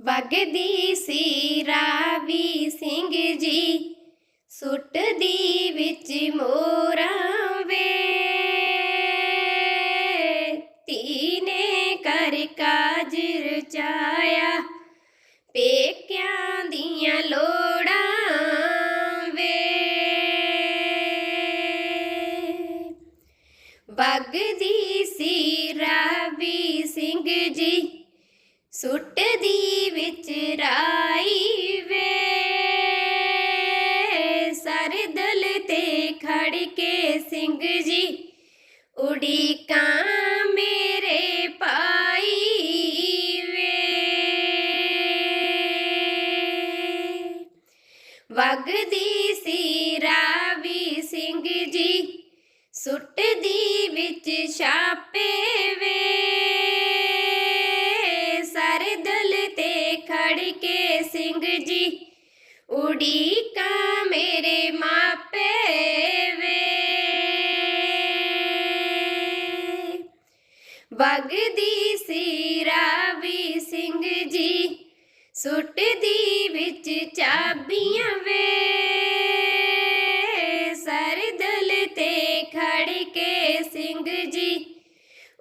ਵਗਦੀ ਸੀ ਰਾਵੀ ਸਿੰਘ ਜੀ, ਸੁੱਟਦੀ ਵਿੱਚ ਮੋਰਾਂ ਵੇ। ਧੀ ਨੇ ਕਰ ਕਾਜ ਰਚਾਇਆ ਪੇਕਿਆਂ ਦੀਆਂ ਲੋੜਾਂ ਵੇ। ਵਗਦੀ ਸੀ ਰਾਵੀ ਸਿੰਘ ਜੀ, ਸੁੱਟਦੀ ਵਿੱਚ ਰਾਈ ਵੇ ਸਾਰੇ ਦਲ ਤੇ ਖੜ ਕੇ ਸਿੰਘ ਜੀ ਉਡੀਕਾਂ ਮੇਰੇ ਪਾਈ ਵੇ ਵਗਦੀ ਸੀ ਰਾਵੀ ਸਿੰਘ ਜੀ, ਸੁੱਟਦੀ ਵਿੱਚ ਛਾਪੇ ਵੇ ਕੇ ਸਿੰਘ ਜੀ। ਉਡੀਕਾ ਮੇਰੇ ਮਾਪੇ ਵੇ। ਵਗਦੀ ਸੀ ਰਾਵੀ ਸਿੰਘ ਜੀ। ਸੁੱਟਦੀ ਵਿੱਚ ਚਾਬੀਆਂ ਵੇ। ਸਾਰੇ ਦਲ ਤੇ ਖੜ ਕੇ ਸਿੰਘ ਜੀ।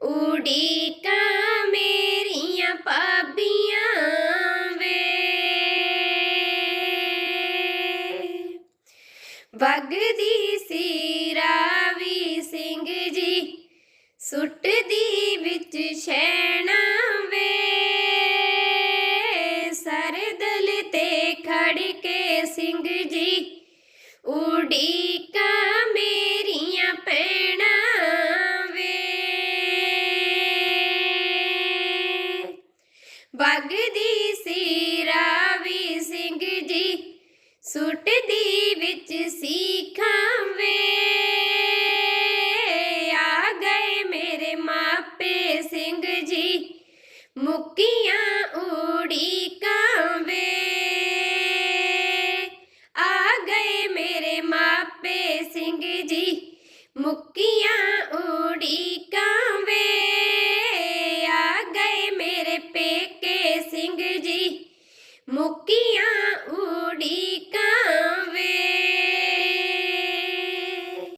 ਉਡੀ ਵਗਦੀ ਸੀ ਰਾਵੀ ਸਿੰਘ ਜੀ, ਸੁੱਟਦੀ ਵਿੱਚ ਛੈਣਾ ਵੇ। ਸਰਦਲ ਤੇ ਖੜ ਕੇ ਸਿੰਘ ਜੀ, ਉਡੀਕਾਂ ਮੇਰੀਆਂ ਪੈਣਾ ਵੇ। ਵਗਦੀ ਸੀ ਸੁੱਟਦੀ ਵਿੱਚ ਸੀਖਾਂ ਵੇ। ਆ ਗਏ ਮੇਰੇ ਮਾਪੇ ਸਿੰਘ ਜੀ, ਮੁੱਕੀਆਂ ਉੜੀਕਾਂ ਵੇ। ਆ ਗਏ ਮੇਰੇ ਮਾਪੇ ਸਿੰਘ ਜੀ, ਮੁੱਕੀਆਂ ਉੜੀਕਾਂ ਵੇ। ਆ ਗਏ ਮੇਰੇ ਪੇਕੇ